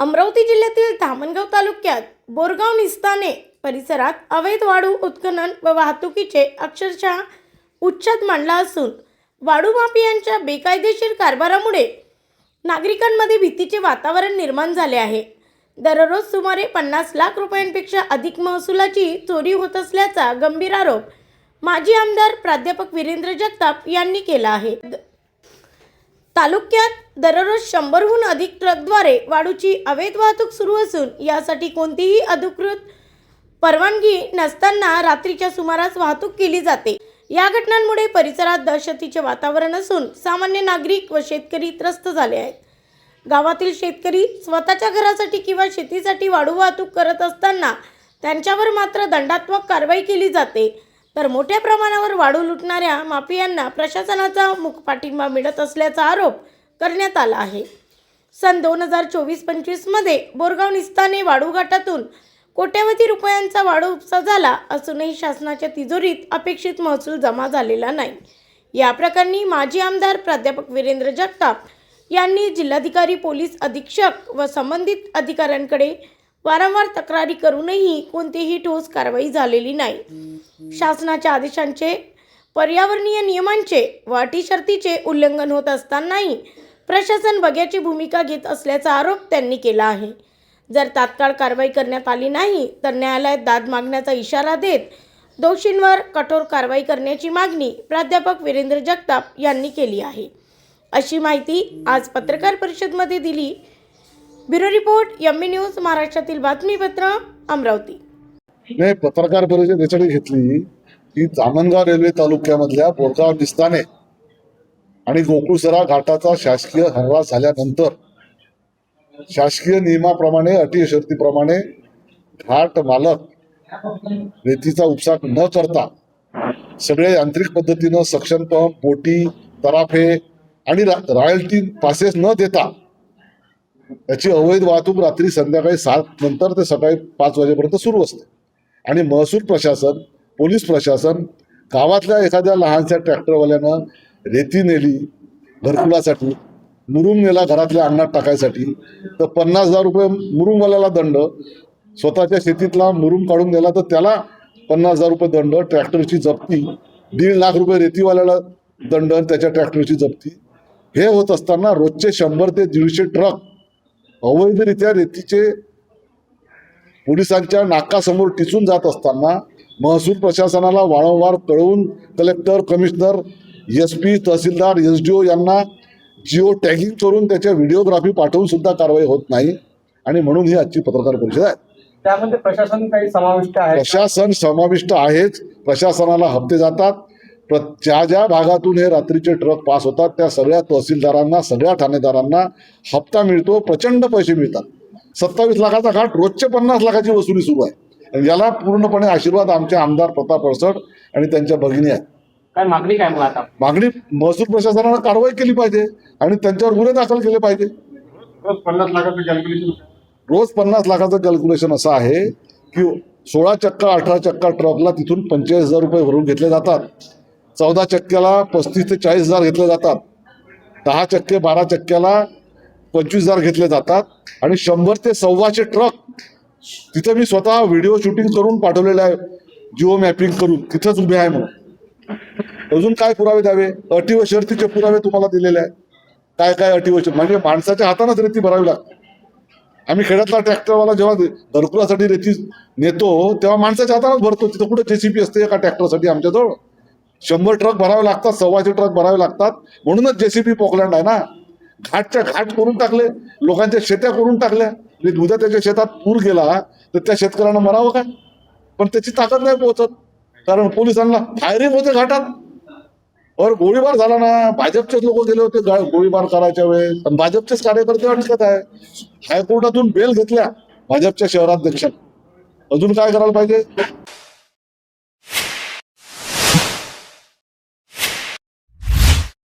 अमरावती जिल्ह्यातील धामणगाव तालुक्यात बोरगाव निस्ताने परिसरात अवैध वाळू उत्खनन व वाहतुकीचे अक्षरशः उच्छाद मांडला असून वाळू माफियांच्या बेकायदेशीर कारभारामुळे नागरिकांमध्ये भीतीचे वातावरण निर्माण झाले आहे. दररोज सुमारे पन्नास लाख रुपयांपेक्षा अधिक महसुलाची चोरी होत असल्याचा गंभीर आरोप माजी आमदार प्राध्यापक वीरेंद्र जगताप यांनी केला आहे. द- तालुक्यात दररोज शंभरहून अधिक ट्रकद्वारे वाळूची अवैध वाहतूक सुरू असून यासाठी कोणतीही अधिकृत परवानगी नसताना रात्रीच्या सुमारास वाहतूक केली जाते. या घटनांमुळे परिसरात दहशतीचे वातावरण असून सामान्य नागरिक व शेतकरी त्रस्त झाले आहेत. गावातील शेतकरी स्वतःच्या घरासाठी किंवा शेतीसाठी वाळू वाहतूक करत असताना त्यांच्यावर मात्र दंडात्मक कारवाई केली जाते. तर मोठ्या प्रमाणावर वाळू लुटणाऱ्या माफियांना प्रशासनाचा मुख पाठिंबा मिळत असल्याचा आरोप करण्यात आला आहे. सन दोन हजार चोवीस पंचवीसमध्ये बोरगाव निस्ताने वाडूघाटातून कोट्यवधी रुपयांचा वाळू उपसा झाला असूनही शासनाच्या तिजोरीत अपेक्षित महसूल जमा झालेला नाही. या प्रकरणी माजी आमदार प्राध्यापक वीरेंद्र जगताप यांनी जिल्हाधिकारी पोलीस अधीक्षक व संबंधित अधिकाऱ्यांकडे वारंवार तक्रारी करूनही कोणतीही ठोस कारवाई झालेली नाही. शासनाच्या आदेशांचे पर्यावरणीय नियमांचे व अटी शर्तीचे उल्लंघन होत असतानाही प्रशासन बघ्याची भूमिका घेत असल्याचा आरोप त्यांनी केला आहे. जर तात्काळ कारवाई करण्यात आली नाही तर न्यायालयात दाद मागण्याचा इशारा देत दोषींवर कठोर कारवाई करण्याची मागणी प्राध्यापक वीरेंद्र जगताप यांनी केली आहे. अशी माहिती आज पत्रकार परिषदमध्ये दिली. ब्युरो रिपोर्ट एम न्यूज महाराष्ट्रातील बातमीपत्र अमरावती. नाही पत्रकार परिषद यासाठी घेतली. की जामनगाव रेल्वे तालुक्यामधल्या बोरगाव निस्ताने आणि गोकुळसरा घाटाचा शासकीय हरवा झाल्यानंतर शासकीय नियमाप्रमाणे अटी शर्तीप्रमाणे घाट मालक रेतीचा उपसा न करता सगळे यांत्रिक पद्धतीनं सक्षम पंप बोटी तराफे आणि रा- रॉयल्टी पासेस न देता याची अवैध वाहतूक रात्री संध्याकाळी सात नंतर ते सकाळी पाच वाजेपर्यंत सुरू असते. आणि महसूल प्रशासन पोलीस प्रशासन गावातल्या एखाद्या लहानशा ट्रॅक्टरवाल्यानं रेती नेली घरकुलासाठी. मुरुम नेला घरातल्या अन्नात टाकायसाठी. तर पन्नास हजार रुपये मुरुमवाल्याला दंड. स्वतःच्या शेतीतला मुरुम काढून नेला तर त्याला पन्नास हजार रुपये दंड ट्रॅक्टरची जप्ती. दीड लाख रुपये रेतीवाल्याला दंड त्याच्या ट्रॅक्टरची जप्ती. हे होत असताना रोजचे शंभर ते दीडशे ट्रक अवैधरित्या रेतीचे पोलिसांच्या नाकासमोर टिचून जात असताना महसूल प्रशासनाला वारंवार कळवून collector commissioner S P tehsildar S D O यांना जिओ टॅगिंग करून त्याच्या व्हिडिओग्राफी पाठवून सुद्धा कारवाई होत नाही. आणि म्हणून ही आजची पत्रकार परिषद आहे. त्यामध्ये प्रशासन काही समाविष्ट आहे प्रशासन समाविष्ट आहेच. प्रशासनाला हप्ते जातात. ज्या ज्या भागातून हे रात्रीचे ट्रक पास होतात त्या सगळ्या तहसीलदारांना सगळ्या ठाणेदारांना हप्ता मिळतो. प्रचंड पैसे मिळतात. सत्तावीस लाखाचा घाट रोजचे पन्नास लाखाची वसुली सुरू आहे. आणि याला पूर्णपणे आशीर्वाद आमचे आमदार प्रताप अडसड आणि त्यांच्या भगिनी आहेत. काय मागणी काय मग आता? मागणी महसूल प्रशासनानं कारवाई केली पाहिजे आणि त्यांच्यावर गुन्हे दाखल केले पाहिजे. रोज पन्नास लाखाचं कॅल्क्युलेशन रोज पन्नास लाखाचं कॅल्क्युलेशन असं आहे की सोळा चक्का अठरा चक्का ट्रकला तिथून पंचेचाळीस हजार रुपये भरून घेतले जातात. चौदा चक्क्याला पस्तीस ते चाळीस हजार घेतले जातात. दहा चक्के बारा चक्क्याला पंचवीस हजार घेतले जातात. आणि शंभर ते सव्वाशे ट्रक तिथं मी स्वतः व्हिडिओ शूटिंग करून पाठवलेलं आहे. जिओ मॅपिंग करून. तिथंच उभे आहे म्हणून. अजून काय पुरावे द्यावे? अटी व शर्तीचे पुरावे तुम्हाला दिलेले आहे काय काय अटी व शर्ती म्हणजे माणसाच्या हातानंच रेती भरावी लागते. आम्ही खेड्यातला ट्रॅक्टरवाला जेव्हा घरकुलासाठी रेती नेतो तेव्हा माणसाच्या हातानंच भरतो. तिथं कुठं जेसीपी असते एका ट्रॅक्टरसाठी आमच्याजवळ? शंभर ट्रक भरावे लागतात सव्वाशे ट्रक भरावे लागतात. म्हणूनच जेसीपी पोकलँड आहे ना? घाटच्या घाट करून टाकले लोकांच्या शेत्या करून टाकल्या. म्हणजे उद्या त्याच्या शेतात पूर गेला तर त्या शेतकऱ्यांना मरावं काय? पण त्याची ताकद नाही पोहोचत. कारण पोलिसांना फायरिंग होते घाटात. और गोळीबार झाला ना भाजपचेच लोक गेले होते गोळीबार करायच्या वेळेस. पण भाजपचेच कार्यकर्ते अटकत आहे हायकोर्टातून बेल घेतल्या भाजपच्या शहराध्यक्षांनी अजून काय करायला पाहिजे?